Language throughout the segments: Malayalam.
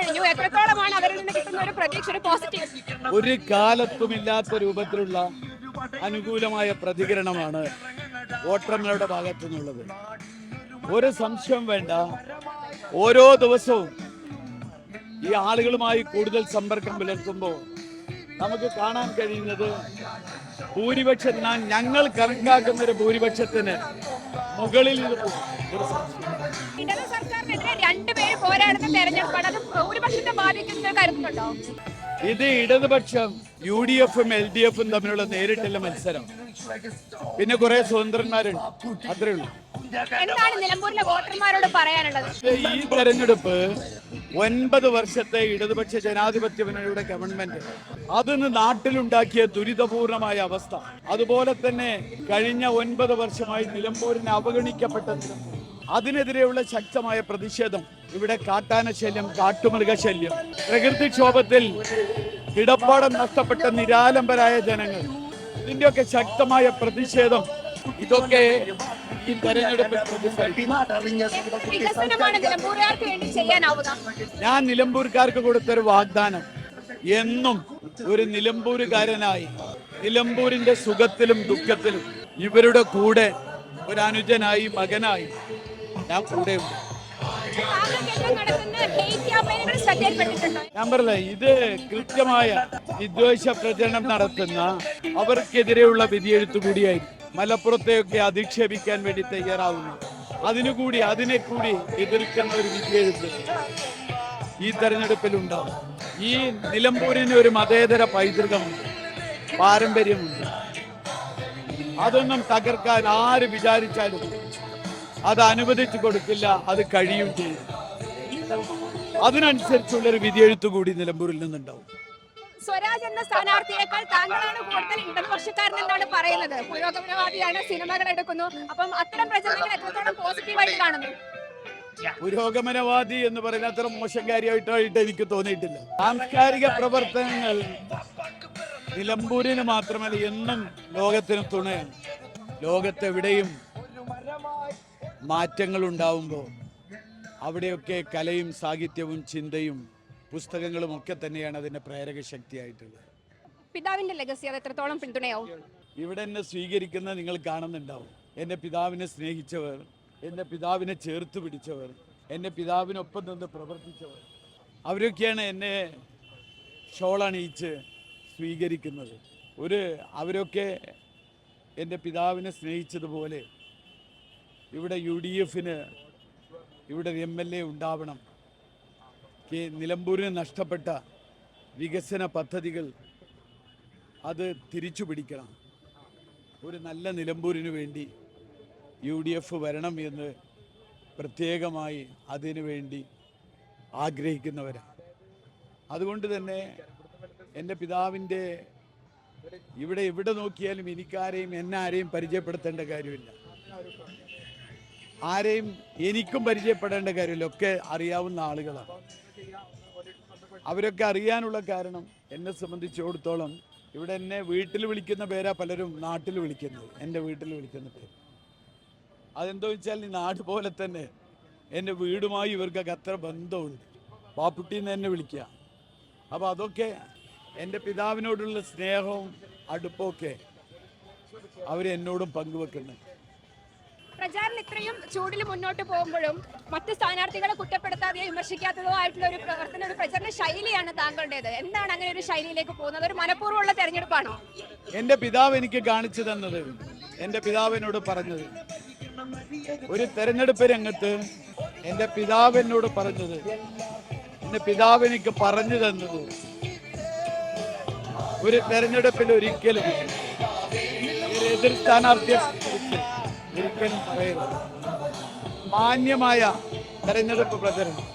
കഴിഞ്ഞു. എത്രത്തോളമാണ് അവരിൽ നിന്ന് കിട്ടുന്ന ഒരു പ്രതീക്ഷ ഒരു പോസിറ്റീവ് ഒരു കാലത്തുമില്ലാത്ത രൂപത്തിലുള്ള അനുകൂലമായ പ്രതികരണമാണ് വോട്ടർമാരുടെ ഭാഗത്തു നിന്നുള്ളത്. ഒരു സംശയം വേണ്ട. ഓരോ ദിവസവും ഈ ആളുകളുമായി കൂടുതൽ സമ്പർക്കം പുലർത്തുമ്പോൾ നമുക്ക് കാണാൻ കഴിയുന്നത് ഭൂരിപക്ഷത്തിന് ഞങ്ങൾ കണക്കാക്കുന്ന ഒരു ഭൂരിപക്ഷത്തിന് മുകളിൽ ഒരു സംശയം. ഇടത് സർക്കാരിനെതിരെ രണ്ടുപേര് പോരാടുന്ന തെരഞ്ഞെടുപ്പാണ്. അത് ഭൂരിപക്ഷത്തെ ബാധിക്കുന്നത് കരുതുന്നുണ്ടോ ഇത് ഇടതുപക്ഷം യു ഡി എഫും എൽ ഡി എഫും തമ്മിലുള്ള നേരിട്ടുള്ള മത്സരം. പിന്നെ കുറെ സ്വതന്ത്രന്മാരുണ്ട്. അത്രേ ഉള്ളൂ. എന്താണ് നിലമ്പൂരിലെ വോട്ടർമാരോട് പറയാനുള്ളത്? ഈ തെരഞ്ഞെടുപ്പ് ഒൻപത് വർഷത്തെ ഇടതുപക്ഷ ജനാധിപത്യ മുന്നണിയുടെ ഗവൺമെന്റ് അതിന് നാട്ടിലുണ്ടാക്കിയ ദുരിതപൂർണമായ അവസ്ഥ. അതുപോലെ തന്നെ കഴിഞ്ഞ ഒൻപത് വർഷമായി നിലമ്പൂരിനെ അവഗണിക്കപ്പെട്ട നിലമ്പൂർ അതിനെതിരെയുള്ള ശക്തമായ പ്രതിഷേധം. ഇവിടെ കാട്ടാന ശല്യം കാട്ടുമൃഗശല്യം പ്രകൃതിക്ഷോഭത്തിൽ കിടപ്പാടം നഷ്ടപ്പെട്ട നിരാലംബരായ ജനങ്ങൾ. ഇതിന്റെയൊക്കെ ശക്തമായ പ്രതിഷേധം. ഇതൊക്കെ ഈ തെരഞ്ഞെടുപ്പ് ഞാൻ നിലമ്പൂർക്കാർക്ക് കൊടുത്തൊരു വാഗ്ദാനം. എന്നും ഒരു നിലമ്പൂരുകാരനായി നിലമ്പൂരിന്റെ സുഖത്തിലും ദുഃഖത്തിലും ഇവരുടെ കൂടെ ഒരു അനുജനായി മകനായി ഞാൻ കൂടെയുണ്ട് ഞാൻ ഇത് കൃത്യമായ വിദ്വേഷ പ്രചരണം നടത്തുന്ന അവർക്കെതിരെയുള്ള വിധിയെഴുത്തു കൂടിയായി മലപ്പുറത്തെയൊക്കെ അധിക്ഷേപിക്കാൻ വേണ്ടി തയ്യാറാവുന്നു അതിനുകൂടി അതിനെ കൂടി എതിർക്കുന്ന ഒരു വിധിയെഴുത്ത് ഈ തെരഞ്ഞെടുപ്പിൽ ഉണ്ടാവും ഈ നിലമ്പൂരിന് ഒരു മതേതര പൈതൃകമുണ്ട് പാരമ്പര്യമുണ്ട്. അതൊന്നും തകർക്കാൻ ആര് വിചാരിച്ചാലും അത് അനുവദിച്ചു കൊടുക്കില്ല അത് കഴിയും ചെയ്യും. അതിനനുസരിച്ചുള്ള ഒരു വിധിയെഴുത്തു കൂടി നിലമ്പൂരിൽ നിന്നുണ്ടാവും. സ്വരാജ് എന്ന സ്ഥാനാർത്ഥിയേക്കാൾ താങ്കളാണ് കൂടുതൽ ഇടതുപക്ഷക്കാരൻ എന്നാണ് പറയുന്നത്. പുരോഗമനവാദിയാണ് സിനിമകൾ എടുക്കുന്നു. അപ്പം അത്തരം പ്രചരണങ്ങൾ എത്രത്തോളം പോസിറ്റീവായിട്ട് കാണുന്നു? പുരോഗമനവാദി എന്ന് പറയുന്ന അത്ര മോശം കാര്യമായിട്ടായിട്ട് എനിക്ക് തോന്നിയിട്ടില്ല. സാംസ്കാരിക പ്രവർത്തനങ്ങൾ നിലമ്പൂരിന് മാത്രമല്ല എന്നും ലോകത്തിന് തുണയാണ്. ലോകത്തെവിടെയും മാറ്റങ്ങൾ ഉണ്ടാവുമ്പോൾ അവിടെയൊക്കെ കലയും സാഹിത്യവും ചിന്തയും പുസ്തകങ്ങളും ഒക്കെ തന്നെയാണ് അതിന്റെ പ്രേരക ശക്തിയായിട്ടുള്ളത്. പിതാവിന്റെ ലെഗസി അത് എത്രത്തോളം പിന്തുണയാവും? ഇവിടെ എന്നെ സ്വീകരിക്കുന്ന നിങ്ങൾ കാണുന്നുണ്ടാവും. എന്റെ പിതാവിനെ സ്നേഹിച്ചവർ എന്റെ പിതാവിനെ ചേർത്ത് പിടിച്ചവർ എന്റെ പിതാവിനൊപ്പം നിന്ന് പ്രവർത്തിച്ചവർ അവരൊക്കെയാണ് എന്നെ ഷോളണിയിച്ച് സ്വീകരിക്കുന്നത്. ഒരു അവരൊക്കെ എന്റെ പിതാവിനെ സ്നേഹിച്ചതുപോലെ ഇവിടെ യു ഡി എഫിന് ഇവിടെ എം എൽ എ ഉണ്ടാവണം. കെ നിലമ്പൂരിന് നഷ്ടപ്പെട്ട വികസന പദ്ധതികൾ അത് തിരിച്ചു പിടിക്കണം. ഒരു നല്ല നിലമ്പൂരിന് വേണ്ടി യു ഡി എഫ് വരണം എന്ന് പ്രത്യേകമായി അതിനു വേണ്ടി ആഗ്രഹിക്കുന്നവരാണ് അതുകൊണ്ട് തന്നെ എന്റെ പിതാവിന്റെ ഇവിടെ എവിടെ നോക്കിയാലും എനിക്കാരെയും എന്നാരെയും പരിചയപ്പെടുത്തേണ്ട കാര്യമില്ല. ആരെയും എനിക്കും പരിചയപ്പെടേണ്ട കാര്യമില്ല ഒക്കെ അറിയാവുന്ന ആളുകളാണ്. അവരൊക്കെ അറിയാനുള്ള കാരണം എന്നെ സംബന്ധിച്ചിടത്തോളം ഇവിടെ എന്നെ വീട്ടിൽ വിളിക്കുന്ന പേരാ പലരും നാട്ടിൽ വിളിക്കുന്നത്. എന്റെ വീട്ടിൽ വിളിക്കുന്ന പേര്. അതെന്തോ വെച്ചാൽ ഈ നാട് പോലെ തന്നെ എന്റെ വീടുമായി ഇവർക്കൊക്കെ അത്ര ബന്ധമുണ്ട്. പാപ്പുട്ടിന്ന് എന്നെ വിളിക്കുക. അപ്പോൾ അതൊക്കെ എന്റെ പിതാവിനോടുള്ള സ്നേഹവും അടുപ്പമൊക്കെ അവരെന്നോടും പങ്കുവെക്കുന്നുണ്ട്. പ്രചാരണം ഇത്രയും ചൂടിൽ മുന്നോട്ട് പോകുമ്പോഴും മറ്റ് സ്ഥാനാർത്ഥികളെ കുറ്റപ്പെടുത്താതെയോ വിമർശിക്കാത്തതോ ആയിട്ടുള്ള ഒരു പ്രവർത്തന ഒരു പ്രചരണ ശൈലിയാണ് താങ്കളുടേത്. എന്താണ് അങ്ങനെ ഒരു ശൈലിയിലേക്ക് പോകുന്നത്? ഒരു മനഃപൂർവമുള്ള തെരഞ്ഞെടുപ്പാണോ? എന്റെ പിതാവ് എനിക്ക് കാണിച്ചു തന്നത് എന്റെ പിതാവിനോട് പറഞ്ഞത്. ഒരു തെരഞ്ഞെടുപ്പ് രംഗത്ത് എന്റെ പിതാവ് എന്നോട് പറഞ്ഞത് എന്റെ പിതാവ് എനിക്ക് പറഞ്ഞു തന്നത്. ഒരു തെരഞ്ഞെടുപ്പിൽ ഒരിക്കലും ഒരു എതിർ സ്ഥാനാർത്ഥിയെ കുറിച്ച് ഒരിക്കലും മാന്യമായ തെരഞ്ഞെടുപ്പ് പ്രചരണം.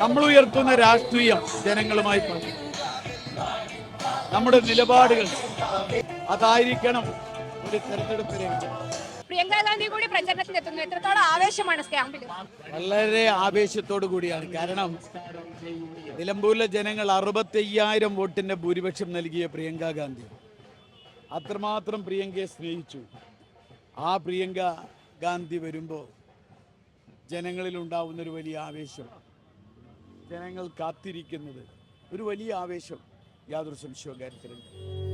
നമ്മൾ ഉയർത്തുന്ന രാഷ്ട്രീയം ജനങ്ങളുമായി പങ്കു നമ്മുടെ നിലപാടുകൾ അതായിരിക്കണം ഒരു തെരഞ്ഞെടുപ്പ് രംഗം. പ്രിയങ്ക ഗാന്ധി കൂടി പ്രചരണത്തിൽ എത്തുന്നു എത്രത്തോളം ആവേശമാണ് സ്റ്റാമ്പിൽ വളരെ ആവേശത്തോടു കൂടിയാണ്. കാരണം നിലമ്പൂരിലെ ജനങ്ങൾ അറുപത്തയ്യായിരം വോട്ടിന്റെ ഭൂരിപക്ഷം നൽകിയ പ്രിയങ്ക ഗാന്ധി. അത്രമാത്രം പ്രിയങ്കയെ സ്നേഹിച്ചു. ആ പ്രിയങ്ക ഗാന്ധി വരുമ്പോൾ ജനങ്ങളിൽ ഉണ്ടാവുന്നൊരു വലിയ ആവേശം. ജനങ്ങൾ കാത്തിരിക്കുന്നത് ഒരു വലിയ ആവേശം. യാതൊരു സംശയവും കാര്യത്തിലുണ്ട്